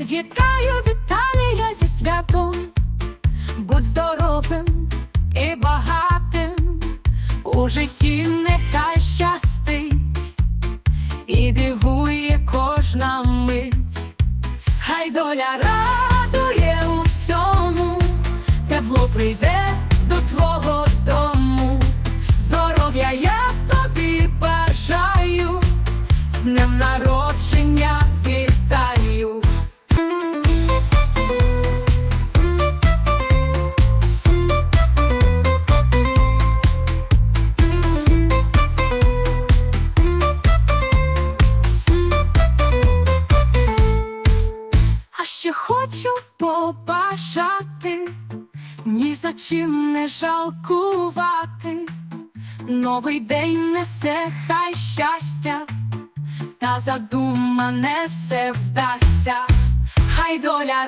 Вітаю, Віталія зі святом, будь здоровим і багатим, у житті нехай щастить. І дивує кожна мить, хай доля радує у всьому, тепло прийде до твого ще хочу побажати, ні за чим не жалкувати. Новий день несе хай щастя, та задумане все вдасться, хай доля